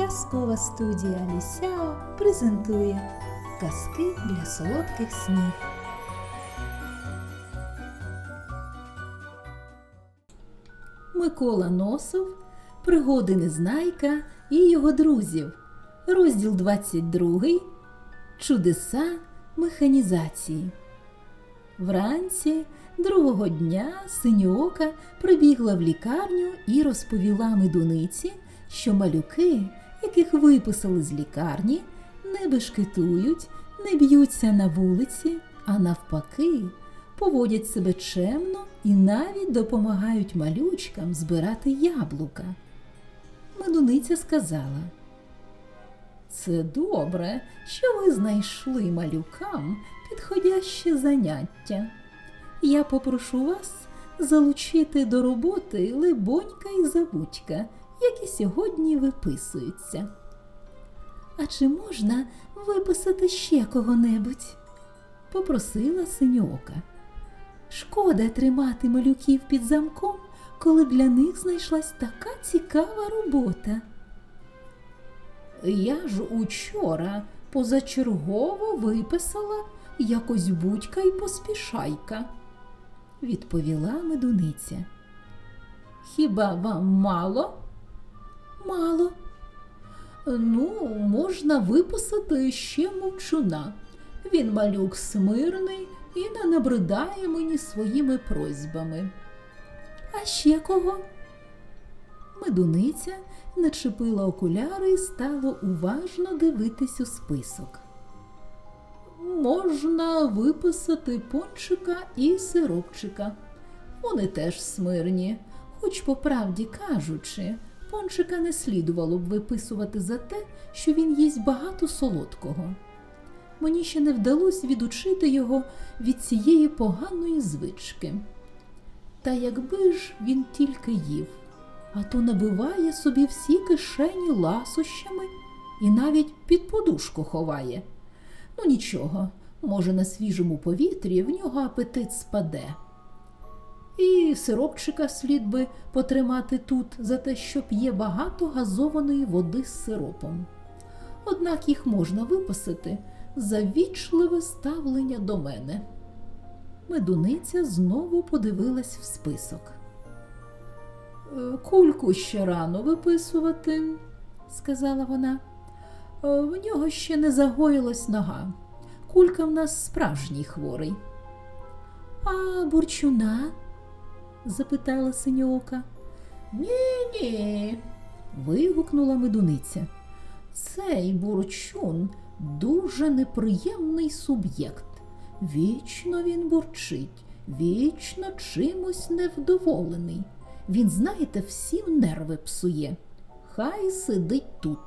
Казкова студія Лісяо презентує казки для солодких снів. Микола Носов, пригоди Незнайка і його друзів. Розділ 22. Чудеса механізації. Вранці другого дня синьоока прибігла в лікарню і розповіла медуниці, що малюки, яких виписали з лікарні, не бешкетують, не б'ються на вулиці, а навпаки, поводять себе чемно і навіть допомагають малючкам збирати яблука. Медуниця сказала. Це добре, що ви знайшли малюкам підходяще заняття. Я попрошу вас залучити до роботи Либонька і Забудька, які сьогодні виписуються. А чи можна виписати ще кого-небудь? попросила синьока. Шкода тримати малюків під замком, коли для них знайшлась така цікава робота. Я ж учора позачергово виписала якось будька й поспішайка, відповіла медуниця. Хіба вам мало? Мало. Ну, можна виписати ще мовчуна. Він малюк смирний і не набридає мені своїми просьбами. А ще кого? Медуниця начепила окуляри і стала уважно дивитись у список. Можна виписати пончика і сиропчика. Вони теж смирні, хоч, по правді кажучи, пончика не слідувало б виписувати за те, що він їсть багато солодкого. Мені ще не вдалося відучити його від цієї поганої звички. Та якби ж він тільки їв, а то набиває собі всі кишені ласощами і навіть під подушку ховає. Ну нічого, може, на свіжому повітрі в нього апетит спаде. І сиропчика слід би потримати тут за те, що п'є багато газованої води з сиропом. Однак їх можна виписати за вічливе ставлення до мене. Медуниця знову подивилась в список. «Е, Кульку ще рано виписувати, сказала вона. «Е, В нього ще не загоїлась нога. Кулька в нас справжній хворий. А бурчуна? Запитала синьока. Ні, ні. вигукнула медуниця. Цей бурчун дуже неприємний суб'єкт. Вічно він бурчить, вічно чимось невдоволений. Він, знаєте, всім нерви псує. Хай сидить тут.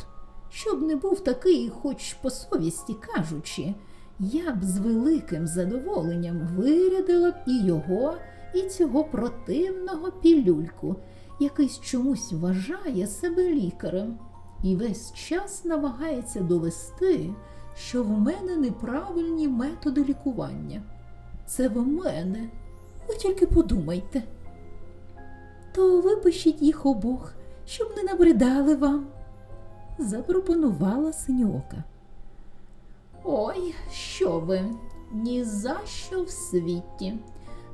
Щоб не був такий, хоч по совісті кажучи, я б з великим задоволенням вирядила б і його, і цього противного пілюльку, який чомусь вважає себе лікарем, і весь час намагається довести, що в мене неправильні методи лікування. Це в мене. Ви тільки подумайте. То випишіть їх обох, щоб не набридали вам, запропонувала синьока. Ой, що ви? Ні за що в світі.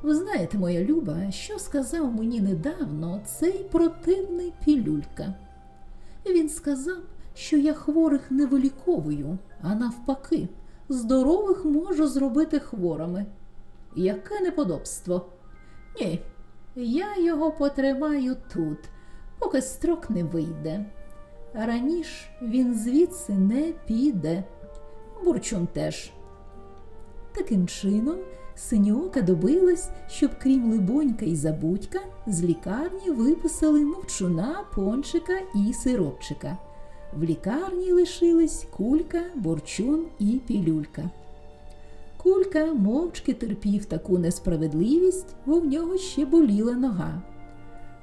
Ви знаєте, моя люба, що сказав мені недавно цей противний пілюлька. Він сказав, що я хворих не виліковую, а навпаки, здорових можу зробити хворими. Яке неподобство. Ні, я його потримаю тут, поки строк не вийде. Раніше він звідси не піде. Бурчун теж. Таким чином, синьока добилась, щоб крім либонька і забудька, з лікарні виписали мовчуна, пончика і сиропчика. В лікарні лишились кулька, борчун і пілюлька. Кулька мовчки терпів таку несправедливість, бо в нього ще боліла нога.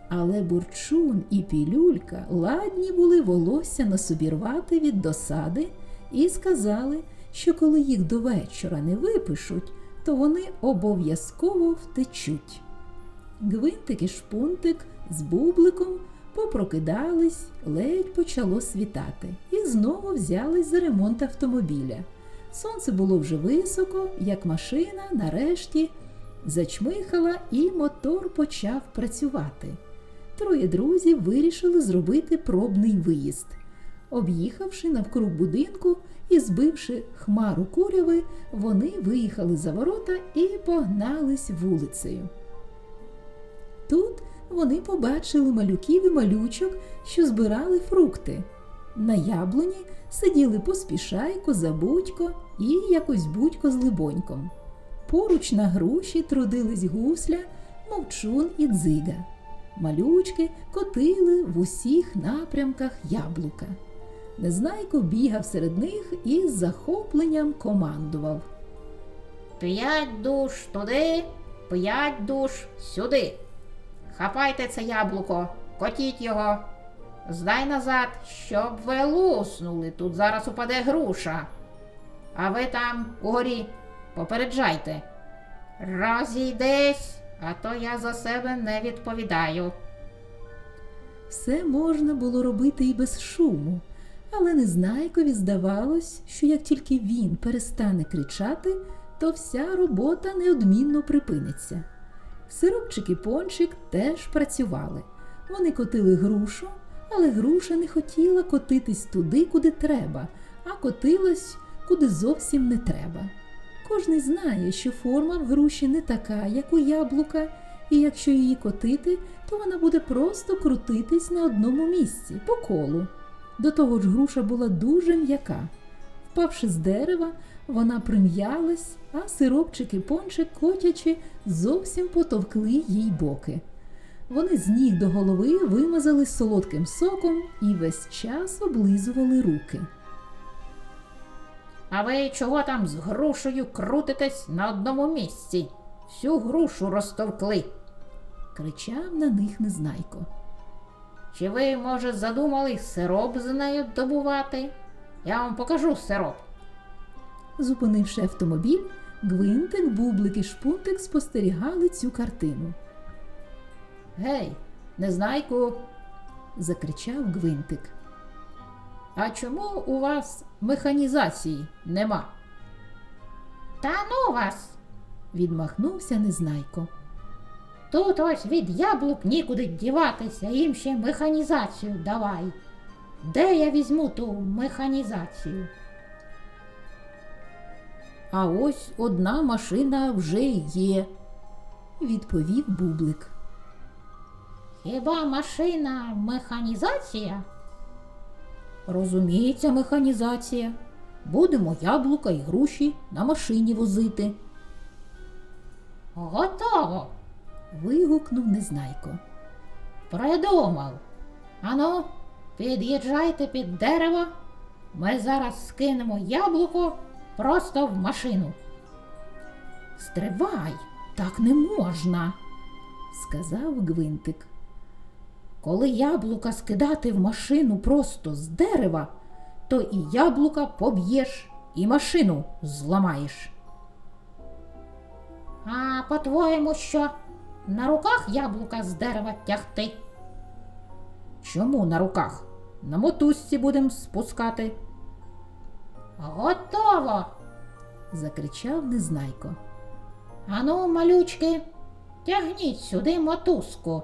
Але бурчун і пілюлька ладні були волосся на собі рвати від досади і сказали, що коли їх до вечора не випишуть, то вони обов'язково втечуть. Гвинтик і шпунтик з бубликом Попрокидались, ледь почало світати, і знову взялись за ремонт автомобіля. Сонце було вже високо, як машина нарешті зачмихала, і мотор почав працювати. Троє друзів вирішили зробити пробний виїзд. Об'їхавши навкруг будинку і збивши хмару куряви, вони виїхали за ворота і погнались вулицею. Тут вони побачили малюків і малючок, що збирали фрукти. На яблуні сиділи поспішайко, забудько і якось будько з либоньком. Поруч на груші трудились гусля, мовчун і дзига. Малючки котили в усіх напрямках яблука. Незнайко бігав серед них і з захопленням командував. П'ять душ туди, п'ять душ сюди. Хапайте це яблуко, котіть його. Здай назад, щоб ви луснули, тут зараз упаде груша. А ви там угорі попереджайте. Розійдесь, а то я за себе не відповідаю. Все можна було робити і без шуму, але Незнайкові здавалось, що як тільки він перестане кричати, то вся робота неодмінно припиниться. Сиропчик і пончик теж працювали. Вони котили грушу, але груша не хотіла котитись туди, куди треба, а котилась куди зовсім не треба. Кожний знає, що форма в груші не така, як у яблука, і якщо її котити, то вона буде просто крутитись на одному місці по колу. До того ж, груша була дуже м'яка. Впавши з дерева, вона прим'ялась, а сиропчик і пончик, котячи, зовсім потовкли їй боки. Вони з ніг до голови вимазались солодким соком і весь час облизували руки. А ви чого там з грушею крутитесь на одному місці? Всю грушу розтовкли. кричав на них незнайко. Чи ви, може, задумали сироп з нею добувати? Я вам покажу сироп. Зупинивши автомобіль, Гвинтик, Бублик і Шпунтик спостерігали цю картину. Гей, незнайку, Закричав Гвинтик. а чому у вас механізації нема? Та ну вас! Відмахнувся Незнайко. Тут ось від яблук нікуди діватися, їм ще механізацію давай. Де я візьму ту механізацію? А ось одна машина вже є, відповів Бублик. Хіба машина механізація? Розуміється, механізація. Будемо яблука і груші на машині возити. Готово. Вигукнув Незнайко. Придумав. Ану, під'їжджайте під дерево. Ми зараз скинемо яблуко просто в машину. Стривай, так не можна, сказав Гвинтик. Коли яблука скидати в машину просто з дерева, то і яблука поб'єш, і машину зламаєш. А по-твоєму що? На руках яблука з дерева тягти? Чому на руках? На мотузці будемо спускати, Готово. закричав Незнайко. Ану, малючки, тягніть сюди мотузку.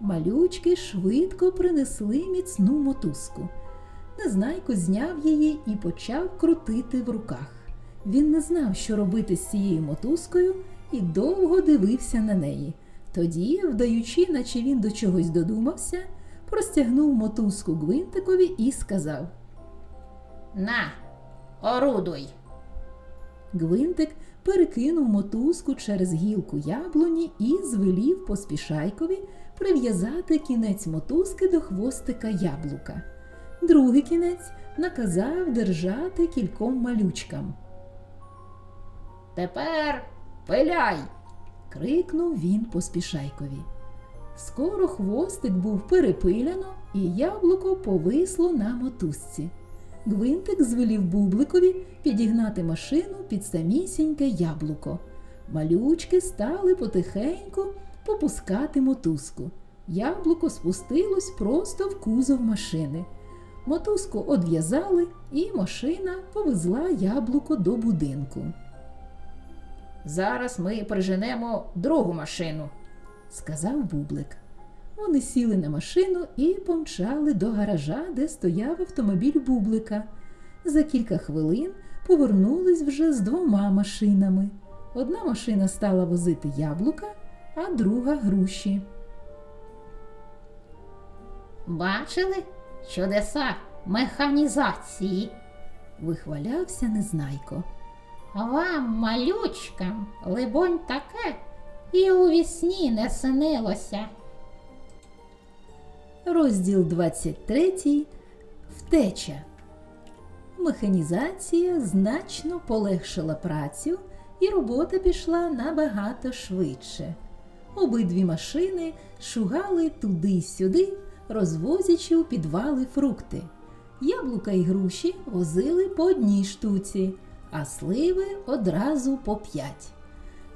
Малючки швидко принесли міцну мотузку. Незнайко зняв її і почав крутити в руках. Він не знав, що робити з цією мотузкою, і довго дивився на неї. Тоді, вдаючи, наче він до чогось додумався, простягнув мотузку гвинтикові і сказав: На, орудуй. Гвинтик перекинув мотузку через гілку яблуні і звелів поспішайкові прив'язати кінець мотузки до хвостика яблука. Другий кінець наказав держати кільком малючкам. Тепер пиляй. крикнув він поспішайкові. Скоро хвостик був перепиляно, і яблуко повисло на мотузці. Гвинтик звелів бубликові підігнати машину під самісіньке яблуко. Малючки стали потихеньку попускати мотузку. Яблуко спустилось просто в кузов машини. Мотузку одв'язали, і машина повезла яблуко до будинку. Зараз ми приженемо другу машину. сказав Бублик. Вони сіли на машину і помчали до гаража, де стояв автомобіль Бублика. За кілька хвилин повернулись вже з двома машинами. Одна машина стала возити яблука, а друга груші. Бачили чудеса механізації? Вихвалявся Незнайко. Вам, малючкам, либонь, таке і у вісні не снилося. Розділ 23. Втеча. Механізація значно полегшила працю, і робота пішла набагато швидше. Обидві машини шугали туди-сюди, розвозячи у підвали фрукти. Яблука і груші возили по одній штуці, а сливи одразу по п'ять.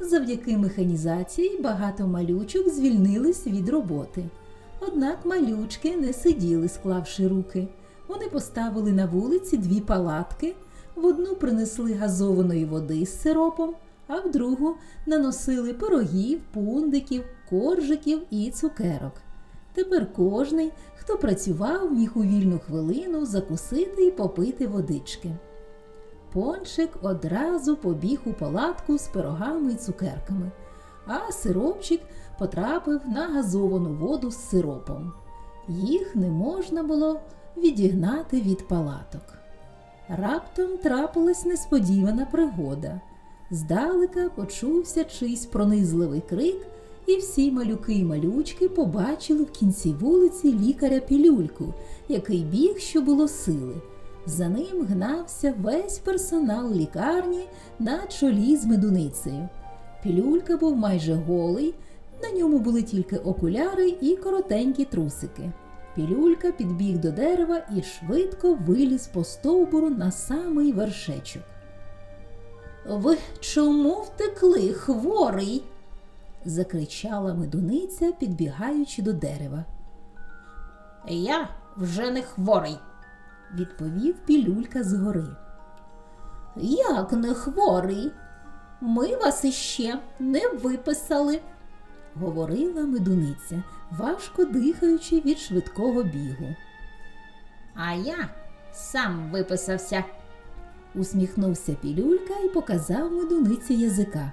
Завдяки механізації багато малючок звільнились від роботи. Однак малючки не сиділи, склавши руки. Вони поставили на вулиці дві палатки, в одну принесли газованої води з сиропом, а в другу наносили пирогів, пундиків, коржиків і цукерок. Тепер кожний, хто працював, міг у вільну хвилину закусити і попити водички. Пончик одразу побіг у палатку з пирогами і цукерками, а сиропчик потрапив на газовану воду з сиропом. Їх не можна було відігнати від палаток. Раптом трапилась несподівана пригода. Здалека почувся чийсь пронизливий крик, і всі малюки й малючки побачили в кінці вулиці лікаря пілюльку, який біг, що було сили. За ним гнався весь персонал лікарні на чолі з медуницею. Пілюлька був майже голий, на ньому були тільки окуляри і коротенькі трусики. Пілюлька підбіг до дерева і швидко виліз по стовбуру на самий вершечок. Ви чому втекли, хворий? закричала медуниця, підбігаючи до дерева. Я вже не хворий. Відповів пілюлька згори. Як не хворий? Ми вас іще не виписали, говорила медуниця, важко дихаючи від швидкого бігу. А я сам виписався. Усміхнувся пілюлька і показав медуниці язика.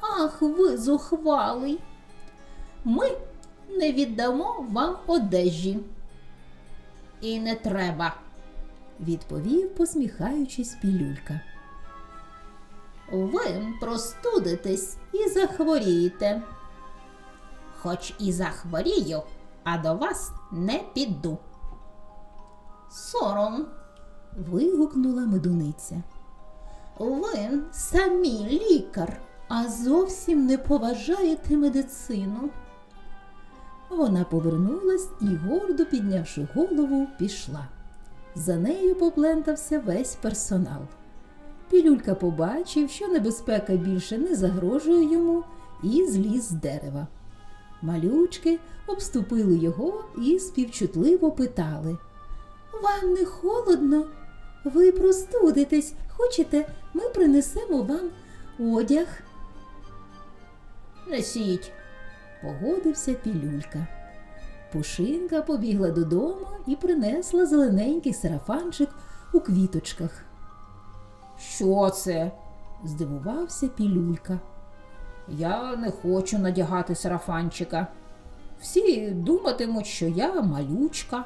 Ах, ви зухвалий. Ми не віддамо вам одежі, І не треба. відповів, посміхаючись пілюлька. Ви простудитесь і захворієте. Хоч і захворію, а до вас не піду. Сором. вигукнула медуниця. Ви самі лікар, а зовсім не поважаєте медицину. Вона повернулась і, гордо піднявши голову, пішла. За нею поплентався весь персонал. Пілюлька побачив, що небезпека більше не загрожує йому, і зліз з дерева. Малючки обступили його і співчутливо питали. Вам не холодно? Ви простудитесь. Хочете, ми принесемо вам одяг? Несіть. Погодився пілюлька. Пушинка побігла додому і принесла зелененький сарафанчик у квіточках. Що це? Здивувався пілюлька. Я не хочу надягати сарафанчика. Всі думатимуть, що я малючка.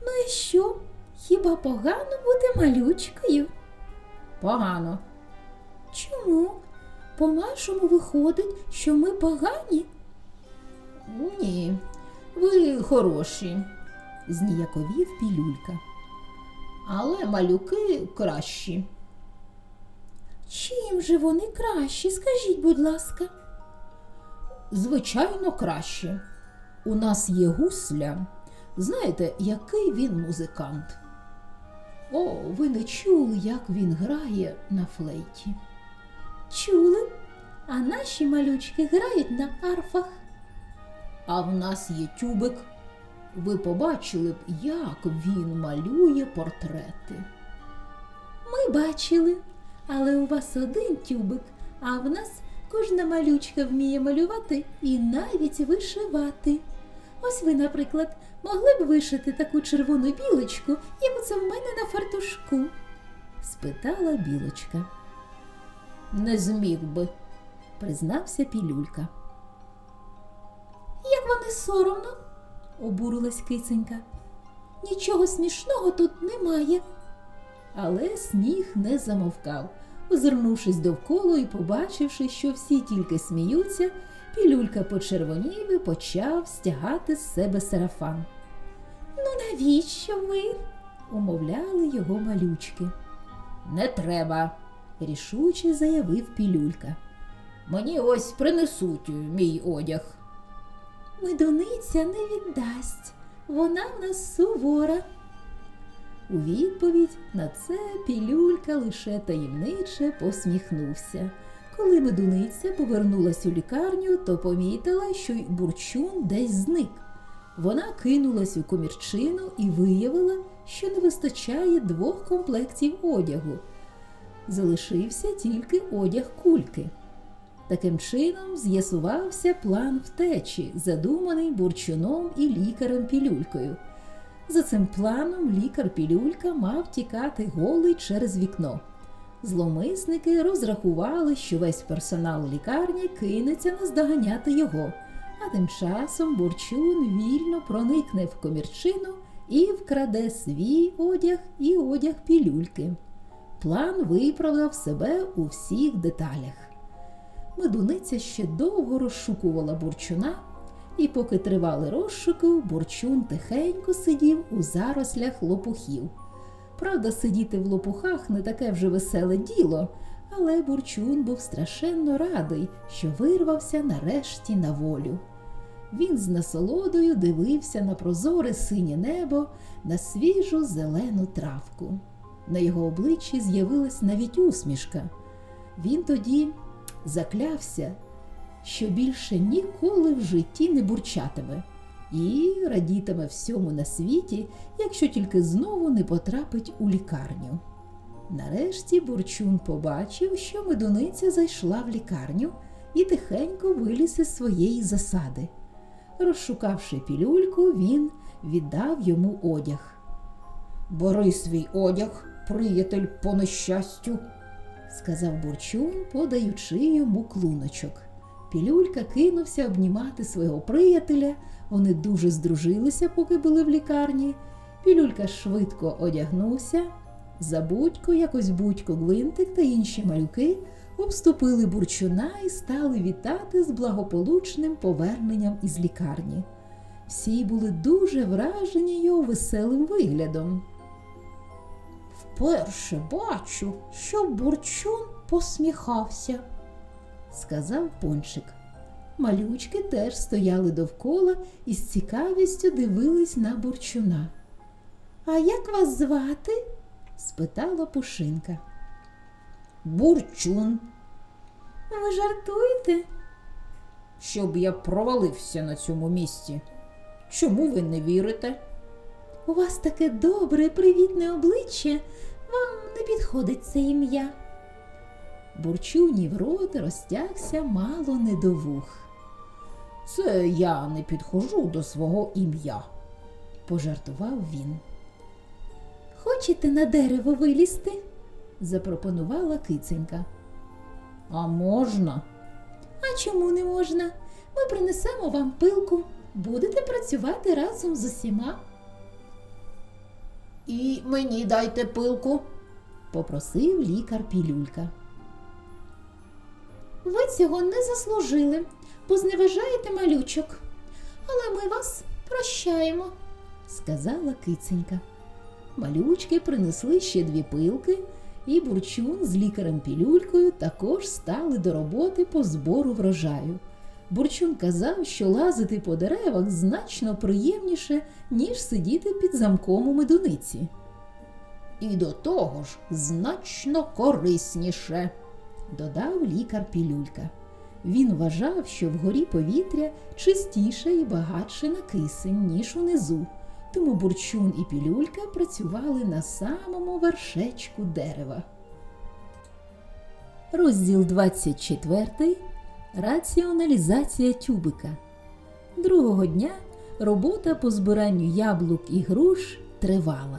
Ну і що? Хіба погано бути малючкою? Погано. Чому? По-нашому виходить, що ми погані? Ні, ви хороші, зніяковів пілюлька. але малюки кращі. Чим же вони кращі? Скажіть, будь ласка. Звичайно, кращі. У нас є гусля. Знаєте, який він музикант? О, ви не чули, як він грає на флейті. Чули? А наші малючки грають на арфах. А в нас є тюбик. Ви побачили б, як він малює портрети. Ми бачили, але у вас один тюбик, а в нас кожна малючка вміє малювати і навіть вишивати. Ось ви, наприклад, могли б вишити таку червону білочку, як оце в мене на фартушку? спитала білочка. Не зміг би, признався пілюлька. Як вам не соромно? обурилась киценька. Нічого смішного тут немає. Але сніг не замовкав. Озирнувшись довкола і побачивши, що всі тільки сміються, пілюлька почервонів і почав стягати з себе сарафан. Ну, навіщо ви? умовляли його малючки. Не треба, рішуче заявив пілюлька. Мені ось принесуть мій одяг. Медуниця не віддасть, вона в нас сувора. У відповідь на це пілюлька лише таємниче посміхнувся. Коли медуниця повернулась у лікарню, то помітила, що й бурчун десь зник. Вона кинулась у комірчину і виявила, що не вистачає двох комплектів одягу. Залишився тільки одяг кульки. Таким чином з'ясувався план втечі, задуманий бурчуном і лікарем пілюлькою. За цим планом лікар пілюлька мав тікати голий через вікно. Зломисники розрахували, що весь персонал лікарні кинеться наздоганяти його, а тим часом бурчун вільно проникне в комірчину і вкраде свій одяг і одяг пілюльки. План виправдав себе у всіх деталях. Медуниця ще довго розшукувала бурчуна, і поки тривали розшуки, бурчун тихенько сидів у зарослях лопухів. Правда, сидіти в лопухах не таке вже веселе діло, але бурчун був страшенно радий, що вирвався нарешті на волю. Він з насолодою дивився на прозоре синє небо, на свіжу зелену травку. На його обличчі з'явилась навіть усмішка. Він тоді заклявся, що більше ніколи в житті не бурчатиме і радітиме всьому на світі, якщо тільки знову не потрапить у лікарню. Нарешті Бурчун побачив, що медуниця зайшла в лікарню і тихенько виліз із своєї засади. Розшукавши пілюльку, він віддав йому одяг. Бери свій одяг, приятель по нещастю, сказав Бурчун, подаючи йому клуночок. Пілюлька кинувся обнімати свого приятеля. Вони дуже здружилися, поки були в лікарні. Пілюлька швидко одягнувся. Забудько, якось будько, гвинтик та інші малюки обступили бурчуна і стали вітати з благополучним поверненням із лікарні. Всі були дуже вражені його веселим виглядом. Вперше бачу, що бурчун посміхався, сказав пончик. Малючки теж стояли довкола і з цікавістю дивились на бурчуна. А як вас звати? спитала Пушинка. Бурчун. Ви жартуєте? Щоб я провалився на цьому місці. Чому ви не вірите? У вас таке добре, привітне обличчя, вам не підходить це ім'я. Бурчунів рот розтягся мало не до вух. Це я не підходжу до свого ім'я, пожартував він. Хочете на дерево вилізти? запропонувала киценька. А можна? А чому не можна? Ми принесемо вам пилку, будете працювати разом з усіма. І мені дайте пилку, попросив лікар пілюлька. Ви цього не заслужили, бо зневажаєте малючок. Але ми вас прощаємо, сказала киценька. Малючки принесли ще дві пилки, і бурчун з лікарем пілюлькою також стали до роботи по збору врожаю. Бурчун казав, що лазити по деревах значно приємніше, ніж сидіти під замком у медуниці. І до того ж значно корисніше, додав лікар пілюлька. Він вважав, що вгорі повітря чистіше і багатше на кисень, ніж унизу, тому бурчун і пілюлька працювали на самому вершечку дерева. Розділ 24. Раціоналізація тюбика. Другого дня робота по збиранню яблук і груш тривала.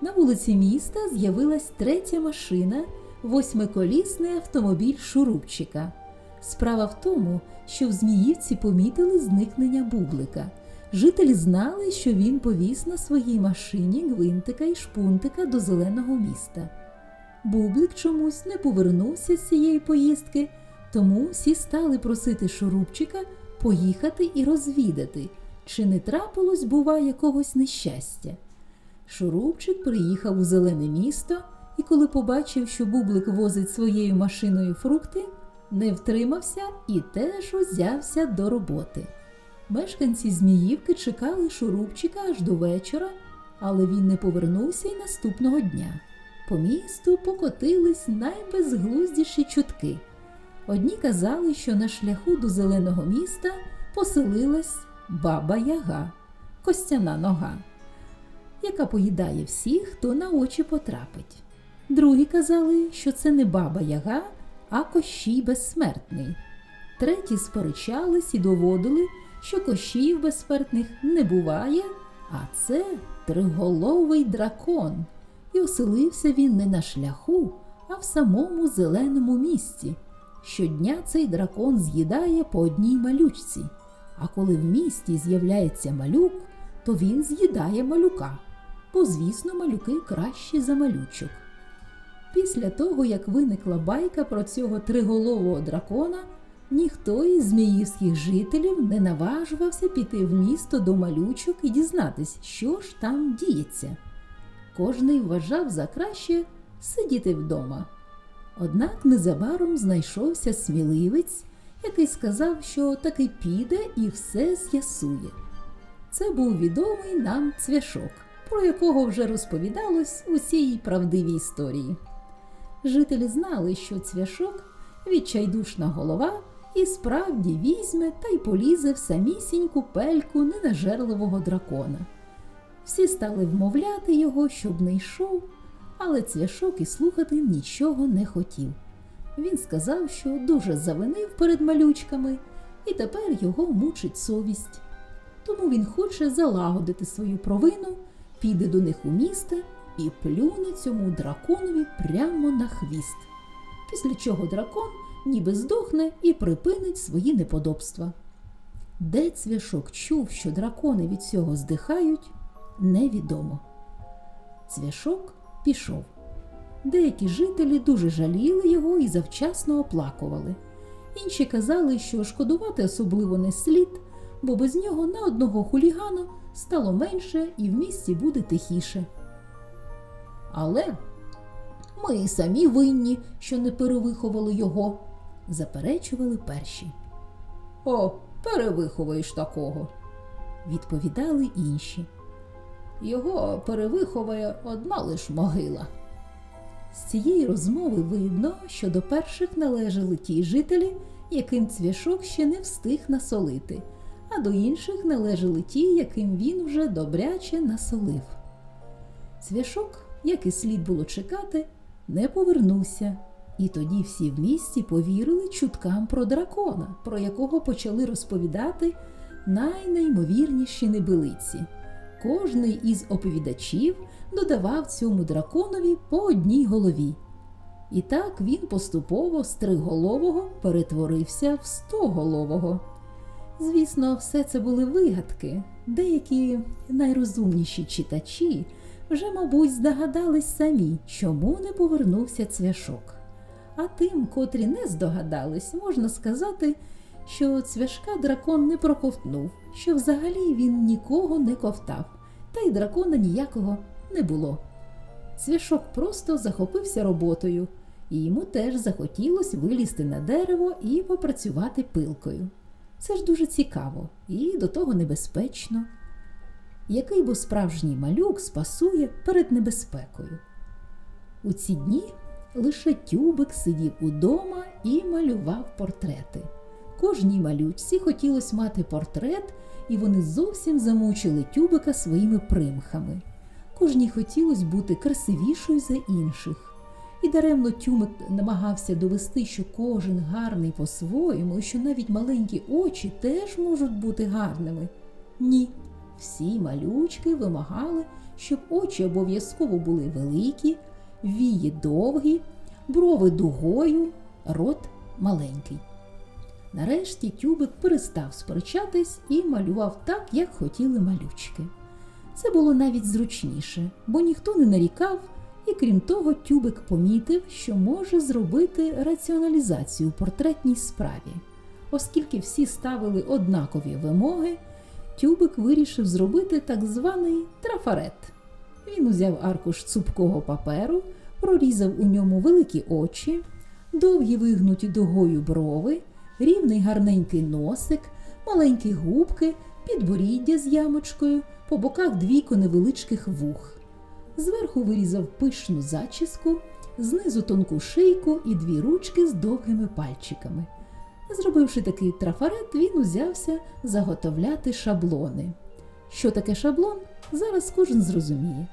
На вулиці міста з'явилась третя машина, восьмиколісний автомобіль шурупчика. Справа в тому, що в Зміївці помітили зникнення бублика. Жителі знали, що він повіз на своїй машині гвинтика і шпунтика до зеленого міста. Бублик чомусь не повернувся з цієї поїздки, тому всі стали просити шурупчика поїхати і розвідати, чи не трапилось, бува, якогось нещастя. Шурупчик приїхав у зелене місто і, коли побачив, що бублик возить своєю машиною фрукти, не втримався і теж узявся до роботи. Мешканці Зміївки чекали шурупчика аж до вечора, але він не повернувся й наступного дня. По місту покотились найбезглуздіші чутки. Одні казали, що на шляху до зеленого міста поселилась баба Яга, костяна нога, яка поїдає всіх, хто на очі потрапить. Другі казали, що це не баба Яга, а Кощій безсмертний. Треті сперечались і доводили, що кощіїв безсмертних не буває, а це триголовий дракон. І оселився він не на шляху, а в самому зеленому місці. Щодня цей дракон з'їдає по одній малючці, а коли в місті з'являється малюк, то він з'їдає малюка, бо, звісно, малюки кращі за малючок. Після того, як виникла байка про цього триголового дракона, ніхто із зміївських жителів не наважувався піти в місто до малючок і дізнатись, що ж там діється. Кожний вважав за краще сидіти вдома. Однак незабаром знайшовся сміливець, який сказав, що таки піде і все з'ясує. Це був відомий нам цвяшок, про якого вже розповідалось у цій правдивій історії. Жителі знали, що цвяшок відчайдушна голова і справді візьме та й полізе в самісіньку пельку ненажерливого дракона. Всі стали вмовляти його, щоб не йшов, але цвяшок і слухати нічого не хотів. Він сказав, що дуже завинив перед малючками, і тепер його мучить совість. Тому він хоче залагодити свою провину, піде до них у місто і плюне цьому драконові прямо на хвіст. Після чого дракон ніби здохне і припинить свої неподобства. Де цвяшок чув, що дракони від цього здихають, невідомо. Цвяшок пішов. Деякі жителі дуже жаліли його і завчасно оплакували. Інші казали, що шкодувати особливо не слід, бо без нього на одного хулігана стало менше і в місті буде тихіше. Але ми і самі винні, що не перевиховали його, заперечували перші. О, перевиховуєш такого, відповідали інші. Його перевиховує одна лиш могила. З цієї розмови видно, що до перших належали ті жителі, яким цвяшок ще не встиг насолити, а до інших належали ті, яким він вже добряче насолив. Цвяшок, як і слід було чекати, не повернувся, і тоді всі в місті повірили чуткам про дракона, про якого почали розповідати найнеймовірніші небилиці. Кожний із оповідачів додавав цьому драконові по одній голові. І так він поступово з триголового перетворився в стоголового. Звісно, все це були вигадки. Деякі найрозумніші читачі вже, мабуть, здогадались самі, чому не повернувся цвяшок. А тим, котрі не здогадались, можна сказати, що цвяшка дракон не проковтнув, що взагалі він нікого не ковтав, та й дракона ніякого не було. Цвяшок просто захопився роботою, і йому теж захотілося вилізти на дерево і попрацювати пилкою. Це ж дуже цікаво і до того небезпечно. Який бо справжній малюк спасує перед небезпекою. У ці дні лише тюбик сидів удома і малював портрети. Кожній малючці хотілося мати портрет, і вони зовсім замучили тюбика своїми примхами. Кожній хотілося бути красивішою за інших. І даремно тюмик намагався довести, що кожен гарний по-своєму, і що навіть маленькі очі теж можуть бути гарними. Ні, всі малючки вимагали, щоб очі обов'язково були великі, вії довгі, брови дугою, рот маленький. Нарешті тюбик перестав сперечатись і малював так, як хотіли малючки. Це було навіть зручніше, бо ніхто не нарікав, і крім того, тюбик помітив, що може зробити раціоналізацію у портретній справі. Оскільки всі ставили однакові вимоги, тюбик вирішив зробити так званий трафарет. Він узяв аркуш цупкого паперу, прорізав у ньому великі очі, довгі вигнуті дугою брови, рівний гарненький носик, маленькі губки, підборіддя з ямочкою, по боках двійко невеличких вух. Зверху вирізав пишну зачіску, знизу тонку шийку і дві ручки з довгими пальчиками. Зробивши такий трафарет, він узявся заготовляти шаблони. Що таке шаблон, зараз кожен зрозуміє.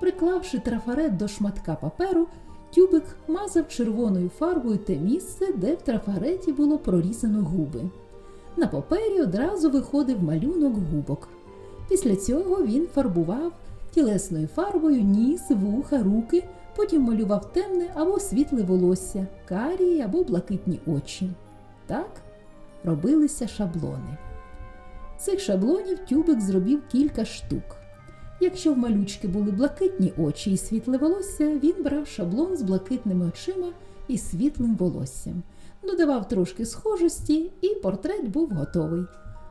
Приклавши трафарет до шматка паперу, тюбик мазав червоною фарбою те місце, де в трафареті було прорізано губи. На папері одразу виходив малюнок губок. Після цього він фарбував тілесною фарбою ніс, вуха, руки, потім малював темне або світле волосся, карії або блакитні очі. Так робилися шаблони. Цих шаблонів тюбик зробив кілька штук. Якщо в малючки були блакитні очі і світле волосся, він брав шаблон з блакитними очима і світлим волоссям, додавав трошки схожості, і портрет був готовий.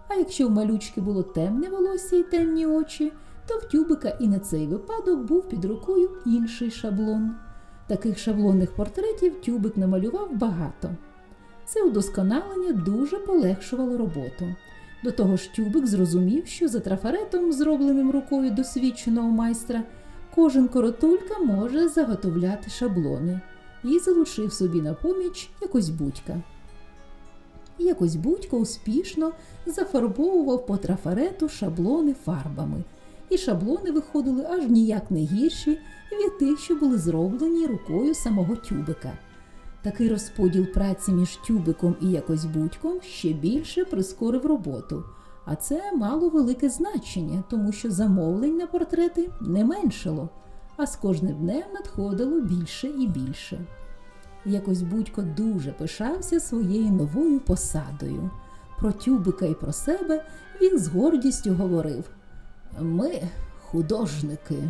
А якщо в малючки було темне волосся і темні очі, то в тюбика і на цей випадок був під рукою інший шаблон. Таких шаблонних портретів тюбик намалював багато. Це удосконалення дуже полегшувало роботу. До того ж, тюбик зрозумів, що за трафаретом, зробленим рукою досвідченого майстра, кожен коротулька може заготовляти шаблони і залучив собі на поміч якось будька. Якось будько успішно зафарбовував по трафарету шаблони фарбами, і шаблони виходили аж ніяк не гірші від тих, що були зроблені рукою самого тюбика. Такий розподіл праці між тюбиком і якось будьком ще більше прискорив роботу, а це мало велике значення, тому що замовлень на портрети не меншало, а з кожним днем надходило більше і більше. Якось будько дуже пишався своєю новою посадою. Про тюбика і про себе він з гордістю говорив: Ми художники.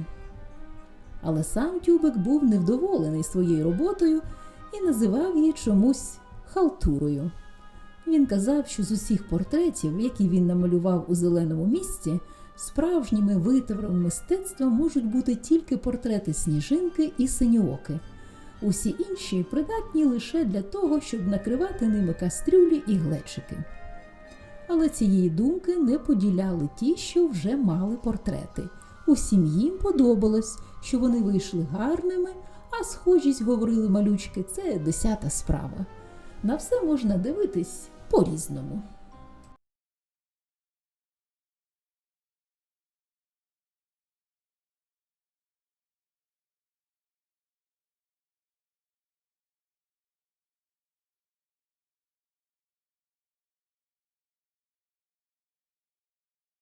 Але сам тюбик був невдоволений своєю роботою і називав її чомусь халтурою. Він казав, що з усіх портретів, які він намалював у зеленому місці, справжніми витворами мистецтва можуть бути тільки портрети сніжинки і синьооки. Усі інші придатні лише для того, щоб накривати ними кастрюлі і глечики. Але цієї думки не поділяли ті, що вже мали портрети. Усім їм подобалось, що вони вийшли гарними, а схожість, говорили малючки, це десята справа. На все можна дивитись по-різному.